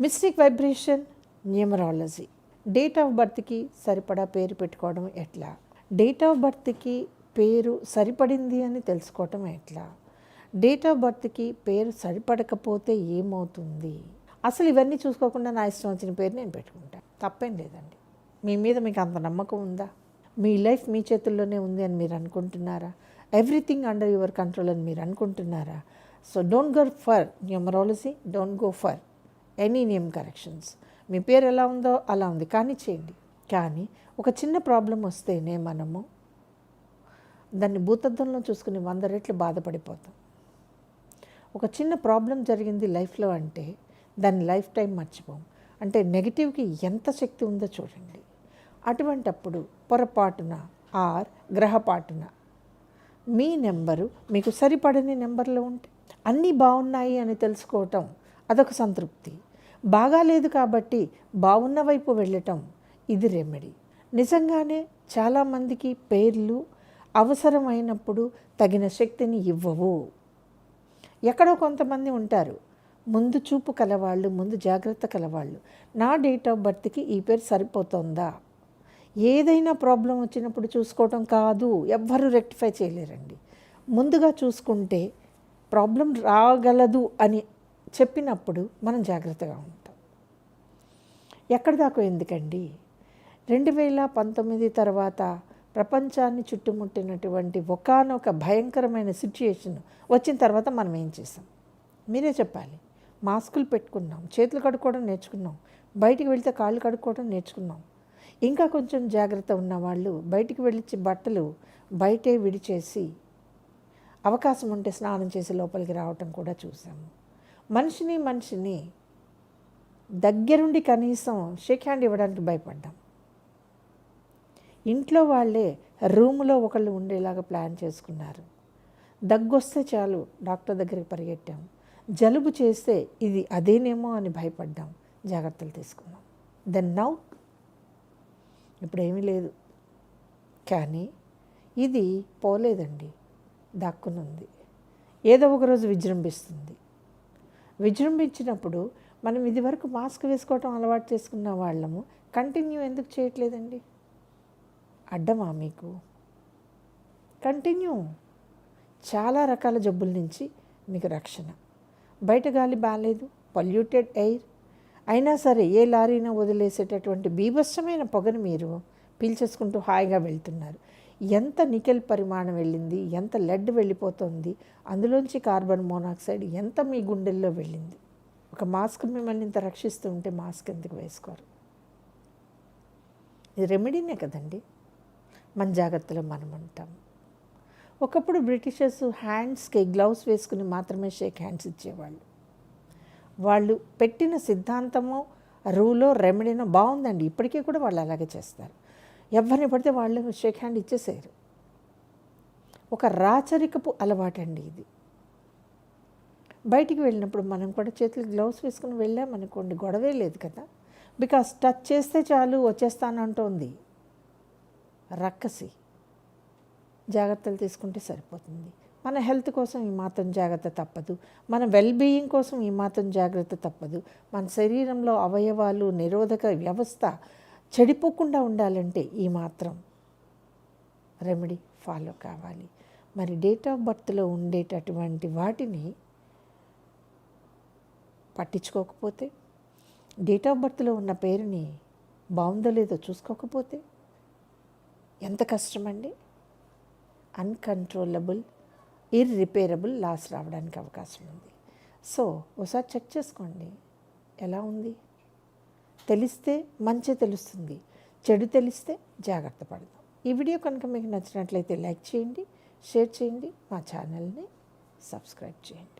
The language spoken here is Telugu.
Mystic vibration numerology. Date of బర్త్కి సరిపడా పేరు పెట్టుకోవడం ఎట్లా? డేట్ ఆఫ్ బర్త్కి పేరు సరిపడింది అని తెలుసుకోవటం ఎట్లా? డేట్ ఆఫ్ బర్త్కి పేరు సరిపడకపోతే ఏమవుతుంది? అసలు ఇవన్నీ చూసుకోకుండా నా ఇష్టం వచ్చిన పేరు నేను పెట్టుకుంటాను తప్పేం లేదండి. మీ మీద మీకు అంత నమ్మకం ఉందా? మీ లైఫ్ మీ చేతుల్లోనే ఉంది అని మీరు అనుకుంటున్నారా? ఎవ్రీథింగ్ అండర్ యువర్ కంట్రోల్ అని మీరు అనుకుంటున్నారా? So don't go for numerology don't go for any name corrections. మీ పేరు ఎలా ఉందో అలా ఉంది. కానీ చేయండి. కానీ ఒక చిన్న ప్రాబ్లం వస్తేనే మనము దాన్ని భూతద్దంలో చూసుకుని వంద రెట్లు బాధపడిపోతాం. ఒక చిన్న ప్రాబ్లం జరిగింది లైఫ్లో అంటే దాన్ని లైఫ్ టైం మర్చిపోం. అంటే నెగిటివ్కి ఎంత శక్తి ఉందో చూడండి. అటువంటప్పుడు పొరపాటున ఆర్ గ్రహపాటున మీ నెంబరు మీకు సరిపడని నెంబర్లో ఉంటే అన్నీ బాగున్నాయి అని తెలుసుకోవటం అదొక సంతృప్తి. బాగాలేదు కాబట్టి బాగున్న వైపు వెళ్ళటం ఇది రెమెడీ. నిజంగానే చాలామందికి పేర్లు అవసరమైనప్పుడు తగిన శక్తిని ఇవ్వవు. ఎక్కడో కొంతమంది ఉంటారు. ముందు చూపు కలవాళ్ళు ముందు జాగ్రత్త కలవాళ్ళు. నా డేట్ ఆఫ్ బర్త్కి ఈ పేరు సరిపోతుందా? ఏదైనా ప్రాబ్లం వచ్చినప్పుడు చూసుకోవటం కాదు. ఎవ్వరూ రెక్టిఫై చేయలేరండి. ముందుగా చూసుకుంటే ప్రాబ్లం రాగలదు అని చెప్పినప్పుడు మనం జాగ్రత్తగా ఉంటాం. ఎక్కడి దాకా ఎందుకండి? రెండు వేల పంతొమ్మిది తర్వాత ప్రపంచాన్ని చుట్టుముట్టినటువంటి ఒకనొక భయంకరమైన సిచ్యుయేషన్ వచ్చిన తర్వాత మనం ఏం చేసాం మీరే చెప్పాలి. మాస్కులు పెట్టుకున్నాం చేతులు కడుక్కోవడం నేర్చుకున్నాం బయటికి వెళితే కాళ్ళు కడుక్కోవడం నేర్చుకున్నాం. ఇంకా కొంచెం జాగ్రత్త ఉన్న వాళ్ళు బయటికి వెళ్ళి బట్టలు బయటే విడిచేసి అవకాశం ఉంటే స్నానం చేసి లోపలికి రావటం కూడా చూసాము. మనిషిని మనిషిని దగ్గరుండి కనీసం షేక్ హ్యాండ్ ఇవ్వడానికి భయపడ్డాం. ఇంట్లో వాళ్ళే రూములో ఒకళ్ళు ఉండేలాగా ప్లాన్ చేసుకున్నారు. దగ్గొస్తే చాలు డాక్టర్ దగ్గరికి పరిగెట్టాం. జలుబు చేస్తే ఇది అదేనేమో అని భయపడ్డాం. జాగ్రత్తలు తీసుకున్నాం. దెన్ నౌ ఇప్పుడు ఏమీ లేదు. కానీ ఇది పోలేదండి. దాక్కునుంది. ఏదో ఒకరోజు విజృంభిస్తుంది. విజృంభించినప్పుడు మనం ఇది వరకు మాస్క్ వేసుకోవటం అలవాటు చేసుకున్న వాళ్ళము కంటిన్యూ ఎందుకు చేయట్లేదండి? అడ్డమా మీకు? కంటిన్యూ. చాలా రకాల జబ్బుల నుంచి మీకు రక్షణ. బయట గాలి బాగాలేదు పొల్యూటెడ్ ఎయిర్. అయినా సరే ఏ లారీనా వదిలేసేటటువంటి బీభత్సమైన పొగను మీరు పీల్చేసుకుంటూ హాయిగా వెళ్తున్నారు. ఎంత నికెల్ పరిమాణం వెళ్ళింది ఎంత లెడ్ వెళ్ళిపోతుంది అందులోంచి కార్బన్ మోనాక్సైడ్ ఎంత మీ గుండెల్లో వెళ్ళింది. ఒక మాస్క్ మిమ్మల్ని ఇంత రక్షిస్తూ ఉంటే మాస్క్ ఎందుకు వేసుకోరు? ఇది రెమెడీనే కదండి. మన జాగ్రత్తలో మనం ఉంటాం. ఒకప్పుడు బ్రిటిషర్స్ హ్యాండ్స్కి గ్లౌస్ వేసుకుని మాత్రమే షేక్ హ్యాండ్స్ ఇచ్చేవాళ్ళు. వాళ్ళు పెట్టిన సిద్ధాంతము రూలో రెమెడీనో బాగుందండి. ఇప్పటికీ కూడా వాళ్ళు అలాగే చేస్తారు. ఎవరిని పడితే వాళ్ళు షేక్ హ్యాండ్ ఇచ్చేసారు. ఒక రాచరికపు అలవాటండి ఇది. బయటికి వెళ్ళినప్పుడు మనం కూడా చేతులు గ్లౌస్ వేసుకుని వెళ్ళామనుకోండి గొడవే లేదు కదా. బికాస్ టచ్ చేస్తే చాలు వచ్చేస్తానంటోంది రక్కసి. జాగ్రత్తలు తీసుకుంటే సరిపోతుంది. మన హెల్త్ కోసం ఈ మాత్రం జాగ్రత్త తప్పదు. మన వెల్ బీయింగ్ కోసం ఈ మాత్రం జాగ్రత్త తప్పదు. మన శరీరంలో అవయవాలు నిరోధక వ్యవస్థ చెడిపోకుండా ఉండాలంటే ఈ మాత్రం రెమెడీ ఫాలో కావాలి. మరి డేట్ ఆఫ్ బర్త్లో ఉండేటటువంటి వాటిని పట్టించుకోకపోతే డేట్ ఆఫ్ బర్త్లో ఉన్న పేరుని బాగుందో లేదో చూసుకోకపోతే ఎంత కష్టమండి? అన్కంట్రోలబుల్ ఇర్రిపేరబుల్ లాస్ రావడానికి అవకాశం ఉంది. సో ఒకసారి చెక్ చేసుకోండి. ఎలా ఉంది? తెలిస్తే మంచి తెలుస్తుంది చెడు తెలిస్తే జాగ్రత్త పడదాం. ఈ వీడియో కనుక మీకు నచ్చినట్లయితే లైక్ చేయండి షేర్ చేయండి మా ఛానల్ని సబ్స్క్రైబ్ చేయండి.